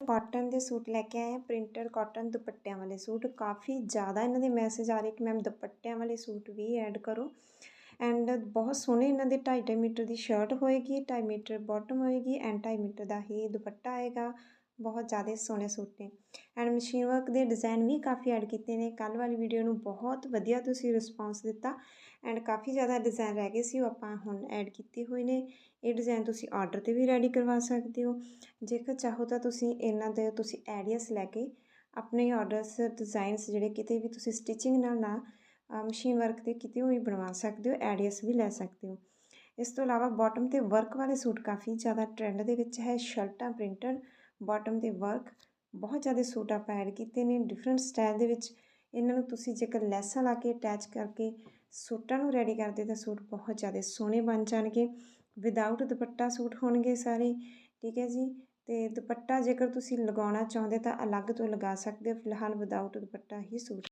Cotton ਦੇ suit ਲੈ ਕੇ ਆਏ ਆ ਪ੍ਰਿੰਟਡ ਕਾਟਨ ਦੁਪੱਟਿਆਂ ਵਾਲੇ ਸੂਟ। ਕਾਫੀ ਜ਼ਿਆਦਾ ਇਹਨਾਂ ਦੇ ਮੈਸੇਜ ਆ ਰਹੇ ਕਿ ਮੈਮ ਦੁਪੱਟਿਆਂ ਵਾਲੇ ਸੂਟ ਵੀ ਐਡ ਕਰੋ। ਐਂਡ ਬਹੁਤ ਸੋਹਣੇ ਇਹਨਾਂ ਦੇ 2.5 ਮੀਟਰ ਦੀ ਸ਼ਰਟ ਹੋਏਗੀ 2.5 ਮੀਟਰ ਬਾਟਮ ਹੋਏਗੀ ਐਂਡ 2.5 ਮੀਟਰ ਦਾ ਹੀ ਦੁਪੱਟਾ ਆਏਗਾ। ਬਹੁਤ ਜ਼ਿਆਦਾ ਸੋਹਣੇ ਸੂਟ ਨੇ। ਐਂਡ ਮਸ਼ੀਨ ਵਰਕ ਦੇ ਡਿਜ਼ਾਈਨ ਵੀ ਕਾਫੀ ਐਡ ਕੀਤੇ ਨੇ। ਕੱਲ ਵਾਲੀ ਵੀਡੀਓ ਨੂੰ ਬਹੁਤ ਵਧੀਆ ਤੁਸੀਂ ਰਿਸਪੌਂਸ ਦਿੱਤਾ। ਐਂਡ ਕਾਫੀ ਜ਼ਿਆਦਾ ਡਿਜ਼ਾਈਨ ਰਹਿ ਗਏ ਸੀ, ਉਹ ਆਪਾਂ ਹੁਣ ਐਡ ਕੀਤੇ ਹੋਏ ਨੇ। ਇਹ ਡਿਜ਼ਾਈਨ ਤੁਸੀਂ ਆਰਡਰ ਤੇ ਵੀ ਰੈਡੀ ਕਰਵਾ ਸਕਦੇ ਹੋ। ਜੇਕਰ ਚਾਹੋ ਤਾਂ ਤੁਸੀਂ ਇਹਨਾਂ ਦੇ, ਤੁਸੀਂ ਆਈਡੀਆਸ ਲੈ ਕੇ ਆਪਣੇ ਆਰਡਰਸ ਡਿਜ਼ਾਈਨਸ ਜਿਹੜੇ ਕਿਤੇ ਵੀ ਤੁਸੀਂ ਸਟਿਚਿੰਗ ਨਾਲ ਨਾ ਮਸ਼ੀਨ ਵਰਕ ਤੇ ਕਿਤੇ ਵੀ ਬਣਵਾ ਸਕਦੇ ਹੋ ਆਈਡੀਆਸ ਵੀ ਲੈ ਸਕਦੇ ਹੋ। ਇਸ ਤੋਂ ਇਲਾਵਾ ਬਾਟਮ ਤੇ ਵਰਕ ਵਾਲੇ ਸੂਟ ਕਾਫੀ ਜ਼ਿਆਦਾ ਟ੍ਰੈਂਡ ਦੇ ਵਿੱਚ ਹੈ, ਸ਼ਰਟਾਂ ਪ੍ਰਿੰਟਡ ਬਾਟਮ ਦੇ ਵਰਕ ਬਹੁਤ ਜ਼ਿਆਦਾ ਸੂਟ ਆਪਾਂ ਐਡ ਕੀਤੇ ਨੇ ਡਿਫਰੈਂਟ ਸਟਾਈਲ ਦੇ ਵਿੱਚ ਇਹਨਾਂ ਨੂੰ ਤੁਸੀਂ ਜੇਕਰ ਲੈਸਾਂ ਲਾ ਕੇ ਅਟੈਚ ਕਰਕੇ ਸੂਟਾਂ ਨੂੰ ਰੈਡੀ ਕਰਦੇ ਤਾਂ ਸੂਟ ਬਹੁਤ ਜ਼ਿਆਦਾ ਸੋਹਣੇ ਬਣ ਜਾਣਗੇ। ਵਿਦਆਊਟ ਦੁਪੱਟਾ ਸੂਟ ਹੋਣਗੇ ਸਾਰੇ, ਠੀਕ ਹੈ ਜੀ? ਤੇ ਦੁਪੱਟਾ ਜੇਕਰ ਤੁਸੀਂ ਲਗਾਉਣਾ ਚਾਹੁੰਦੇ ਤਾਂ ਅਲੱਗ ਤੋਂ ਲਗਾ ਸਕਦੇ ਹੋ, ਫਿਲਹਾਲ ਵਿਦਆਊਟ ਦੁਪੱਟਾ ਹੀ ਸੂਟ